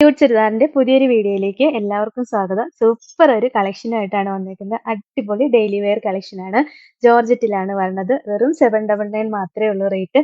Cute ചുരിദാറിന്റെ പുതിയൊരു വീഡിയോയിലേക്ക് എല്ലാവർക്കും സ്വാഗതം. സൂപ്പർ ഒരു കളക്ഷനായിട്ടാണ് വന്നിരിക്കുന്നത്. അടിപൊളി ഡെയിലി വെയർ കളക്ഷനാണ് ജോർജറ്റിലാണ് വരുന്നത് വെറും സെവൻ ഡബിൾ നയൻ മാത്രമേ ഉള്ളൂ റേറ്റ്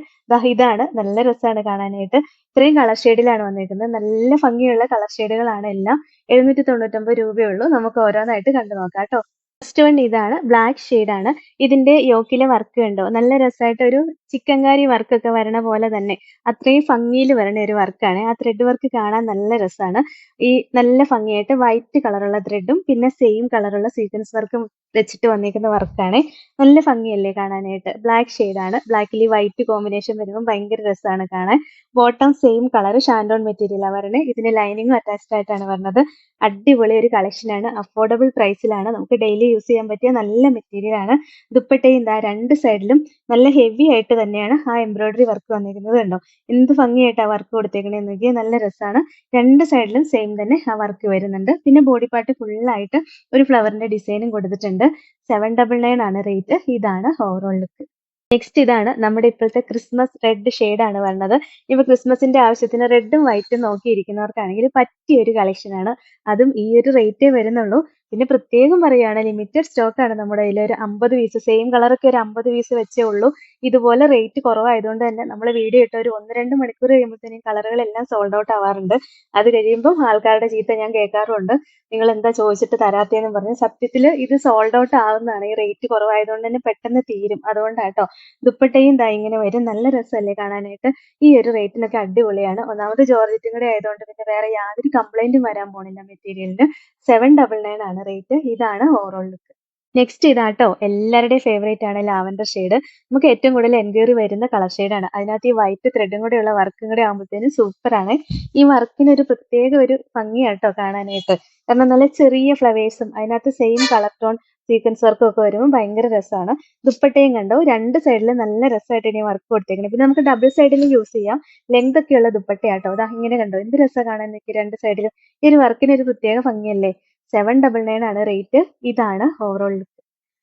ഇതാണ്. നല്ല രസമാണ് കാണാനായിട്ട്. ഇത്രയും കളർ ഷെയ്ഡിലാണ് വന്നിരിക്കുന്നത്. നല്ല ഭംഗിയുള്ള കളർ ഷെയ്ഡുകളാണ് എല്ലാം. എഴുന്നൂറ്റി തൊണ്ണൂറ്റൊമ്പത് രൂപയുള്ളൂ നമുക്ക് ഓരോന്നായിട്ട് കണ്ടു നോക്കാം കേട്ടോ. ഫസ്റ്റ് വൺ ഇതാണ് ബ്ലാക്ക് ആണ് ഇതിന്റെ യോക്കിലെ വർക്ക് കണ്ടോ? നല്ല രസമായിട്ട് ഒരു ചിക്കൻകാരി വർക്ക് ഒക്കെ വരണ പോലെ തന്നെ. അത്രയും ഭംഗിയിൽ വരണ ഒരു വർക്കാണ്. ആ ത്രെഡ് വർക്ക് കാണാൻ നല്ല രസമാണ് ഈ നല്ല ഭംഗിയായിട്ട് വൈറ്റ് കളറുള്ള ത്രെഡും പിന്നെ സെയിം കളറുള്ള സീക്വൻസ് വർക്കും വെച്ചിട്ട് വന്നിരിക്കുന്ന വർക്കാണ് നല്ല ഭംഗിയല്ലേ കാണാനായിട്ട്. ബ്ലാക്ക് ആണ് ബ്ലാക്കിൽ വൈറ്റ് കോമ്പിനേഷൻ വരുമ്പോൾ ഭയങ്കര രസമാണ് കാണാൻ. ബോട്ടം സെയിം കളർ ഷാൻഡോൺ മെറ്റീരിയലാണ് വരുന്നത് ഇതിന് ലൈനിങ്ങും അറ്റാച്ച്ഡ് ആയിട്ടാണ് വരുന്നത് അടിപൊളി ഒരു കളക്ഷനാണ് അഫോർഡബിൾ പ്രൈസിലാണ് നമുക്ക് ഡെയിലി യൂസ് ചെയ്യാൻ പറ്റിയ നല്ല മെറ്റീരിയൽ ആണ്. ദുപ്പട്ടയും ഇതാ രണ്ട് സൈഡിലും നല്ല ഹെവി ആയിട്ട് തന്നെയാണ് ആ എംബ്രോയിഡറി വർക്ക് വന്നിരിക്കുന്നത് കണ്ടോ? എന്ത് ഭംഗിയായിട്ട് ആ വർക്ക് കൊടുത്തേക്കണേന്ന് നോക്കിയാൽ നല്ല രസമാണ് രണ്ട് സൈഡിലും സെയിം തന്നെ ആ വർക്ക് വരുന്നുണ്ട്. പിന്നെ ബോഡി പാർട്ട് ഫുള്ളായിട്ട് ഒരു ഫ്ലവറിന്റെ ഡിസൈനും കൊടുത്തിട്ടുണ്ട്. സെവൻ ഡബിൾ നയൻ ആണ് റേറ്റ് ഇതാണ് ഓവറോൾ ലുക്ക് നെക്സ്റ്റ് ഇതാണ് നമ്മുടെ ഇപ്പോഴത്തെ ക്രിസ്മസ് റെഡ് ആണ് വരുന്നത്. ഇപ്പൊ ക്രിസ്മസിന്റെ ആവശ്യത്തിന് റെഡും വൈറ്റും നോക്കിയിരിക്കുന്നവർക്കാണെങ്കിൽ പറ്റിയ ഒരു കളക്ഷൻ ആണ്. അതും ഈ ഒരു റേറ്റേ വരുന്നുള്ളൂ. പിന്നെ പ്രത്യേകം പറയുകയാണ് ലിമിറ്റഡ് സ്റ്റോക്ക് ആണ് നമ്മുടെ കയ്യിൽ ഒരു അമ്പത് പീസ് സെയിം കളറൊക്കെ ഒരു അമ്പത് പീസ് വെച്ചേ ഉള്ളൂ. ഇതുപോലെ റേറ്റ് കുറവായതുകൊണ്ട് തന്നെ നമ്മൾ വീഡിയോ ഇട്ട ഒരു ഒന്ന് രണ്ട് മണിക്കൂർ കഴിയുമ്പോഴത്തേനും കളറുകളെല്ലാം സോൾഡ് ഔട്ട് ആവാറുണ്ട്. അത് കഴിയുമ്പോൾ ആൾക്കാരുടെ ചീത്ത ഞാൻ കേൾക്കാറുണ്ട് നിങ്ങൾ എന്താ ചോദിച്ചിട്ട് തരാത്തേന്ന് പറഞ്ഞു സത്യത്തിൽ ഇത് സോൾഡ് ഔട്ട് ആവുന്നതാണ്. ഈ റേറ്റ് കുറവായതുകൊണ്ട് തന്നെ പെട്ടെന്ന് തീരും. അതുകൊണ്ടാട്ടോ. ദുപ്പട്ടയും ദാ ഇങ്ങനെ വരും. നല്ല രസമല്ലേ കാണാനായിട്ട്. ഈ ഒരു റേറ്റിനൊക്കെ അടിപൊളിയാണ്. ഒന്നാമത് ജോർജറ്റും കൂടെ ആയതുകൊണ്ട് പിന്നെ വേറെ യാതൊരു കംപ്ലൈന്റും വരാൻ പോണില്ല മെറ്റീരിയലിന് സെവൻ ഡബിൾ നയൻ ആണ് റേറ്റ് ഇതാണ് ഓവറോൾ ലുക്ക് നെക്സ്റ്റ് ഇതാട്ടോ എല്ലാവരുടെയും ഫേവറേറ്റ് ആണ് ലാവൻഡർ ഷെയ്ഡ് നമുക്ക് ഏറ്റവും കൂടുതൽ എൻക്വയറി വരുന്ന കളർ ഷെയ്ഡാണ് അതിനകത്ത് ഈ വൈറ്റ് ത്രെഡും കൂടെ ഉള്ള വർക്കും കൂടെ ആകുമ്പോഴത്തേനും സൂപ്പറാണ് ഈ വർക്കിന് ഒരു പ്രത്യേക ഒരു ഭംഗിയാട്ടോ കാണാനായിട്ട്. കാരണം നല്ല ചെറിയ ഫ്ലവേഴ്സും അതിനകത്ത് സെയിം കളർ ടോൺ സീക്വൻസ് വർക്കും ഒക്കെ വരുമ്പോൾ ഭയങ്കര രസമാണ് ദുപ്പട്ടയും കണ്ടോ? രണ്ട് സൈഡിൽ നല്ല രസമായിട്ട് ഇനി വർക്ക് കൊടുത്തേക്കണം. പിന്നെ നമുക്ക് ഡബിൾ സൈഡിൽ യൂസ് ചെയ്യാം. ലെങ്ത് ഒക്കെയുള്ള ദുപ്പട്ടയാട്ടോ. അതാ ഇങ്ങനെ കണ്ടോ? എന്ത് രസമാണ് കാണാൻ എനിക്ക് രണ്ട് സൈഡിലും ഈ ഒരു വർക്കിന് ഒരു പ്രത്യേക ഭംഗിയല്ലേ? സെവൻ ഡബിൾ നയൻ ആണ് റേറ്റ് ഇതാണ് ഓവറോൾ ലുക്ക്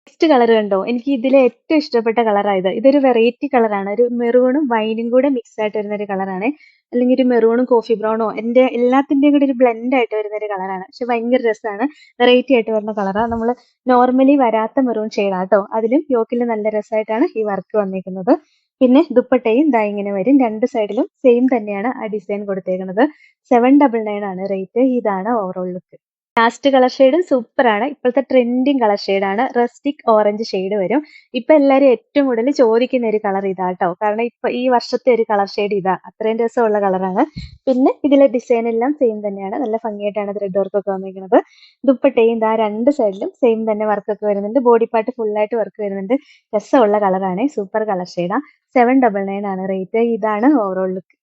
നെക്സ്റ്റ് കളർ കണ്ടോ? എനിക്ക് ഇതിലെ ഏറ്റവും ഇഷ്ടപ്പെട്ട കളറായത് ഇതൊരു വെറൈറ്റി കളറാണ് ഒരു മെറൂണും വൈനും കൂടെ മിക്സ് ആയിട്ട് വരുന്ന ഒരു കളറാണ് അല്ലെങ്കിൽ ഒരു മെറൂണും കോഫി ബ്രൗണോ എന്റെ എല്ലാത്തിന്റെയും കൂടി ഒരു ബ്ലെൻഡ് ആയിട്ട് വരുന്ന ഒരു കളറാണ് പക്ഷെ ഭയങ്കര രസമാണ് വെറൈറ്റി ആയിട്ട് വരുന്ന കളറാണ് നമ്മൾ നോർമലി വരാത്ത മെറൂൺ ഷെയ്ഡാണ് കേട്ടോ അതിലും യോക്കിൽ നല്ല രസമായിട്ടാണ് ഈ വർക്ക് വന്നിരിക്കുന്നത് പിന്നെ ദുപ്പട്ടയും ദാ ഇങ്ങനെ വരും. രണ്ട് സൈഡിലും സെയിം തന്നെയാണ് ആ ഡിസൈൻ കൊടുത്തേക്കുന്നത്. സെവൻ ഡബിൾ നയൻ ആണ് റേറ്റ് ഇതാണ് ഓവറോൾ ലുക്ക് ലാസ്റ്റ് കളർ ഷെയ്ഡും ആണ്. ഇപ്പോഴത്തെ ട്രെൻഡിങ് കളർ ഷെയ്ഡാണ് റെസ്റ്റിക് ഓറഞ്ച് ഷെയ്ഡ് വരും. ഇപ്പൊ എല്ലാവരും ഏറ്റവും കൂടുതൽ ചോദിക്കുന്ന ഒരു കളർ ഇതാ കേട്ടോ കാരണം ഇപ്പൊ ഈ വർഷത്തെ ഒരു കളർ ഷെയ്ഡ് ഇതാ. അത്രയും രസമുള്ള കളറാണ് പിന്നെ ഇതിലെ ഡിസൈൻ എല്ലാം സെയിം തന്നെയാണ്. നല്ല ഭംഗിയായിട്ടാണ് ത്രെഡ് വർക്ക് ഒക്കെ വന്നിരിക്കുന്നത്. ദുപ്പട്ടയും ഇതാ രണ്ട് സൈഡിലും സെയിം തന്നെ വർക്ക് ഒക്കെ വരുന്നുണ്ട്. ബോഡി പാർട്ട് ഫുൾ ആയിട്ട് വർക്ക് വരുന്നുണ്ട്. രസമുള്ള കളറാണ് സൂപ്പർ കളർ ഷെയ്ഡാ സെവൻ ഡബിൾ നയൻ ആണ്. റേറ്റ് ഇതാണ് ഓവറോൾ ലുക്ക്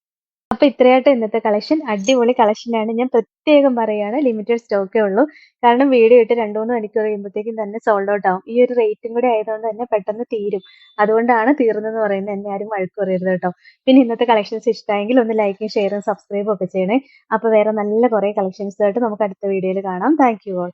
അപ്പൊ ഇത്രയായിട്ട് ഇന്നത്തെ കളക്ഷൻ അടിപൊളി കളക്ഷൻ ആണ്. ഞാൻ പ്രത്യേകം പറയുകയാണ് ലിമിറ്റഡ് സ്റ്റോക്കേ ഉള്ളൂ. കാരണം വീഡിയോ ഇട്ട് രണ്ടു മൂന്ന് മണിക്കൂർ കഴിയുമ്പോഴത്തേക്കും തന്നെ സോൾഡ് ഔട്ട് ആവും. ഈ ഒരു റേറ്റും കൂടി ആയതുകൊണ്ട് തന്നെ പെട്ടെന്ന് തീരും. അതുകൊണ്ടാണ് തീർന്നെന്ന് പറയുന്നത് എന്നെ ആരും വഴക്ക് പറയരുത് കേട്ടോ. പിന്നെ ഇന്നത്തെ കളക്ഷൻസ് ഇഷ്ടമായെങ്കിൽ ഒന്ന് ലൈക്കും ഷെയറും സബ്സ്ക്രൈബും ഒക്കെ ചെയ്യണേ. അപ്പൊ വേറെ നല്ല കുറെ കളക്ഷൻസ് ആയിട്ട് നമുക്ക് അടുത്ത വീഡിയോയിൽ കാണാം. Thank you all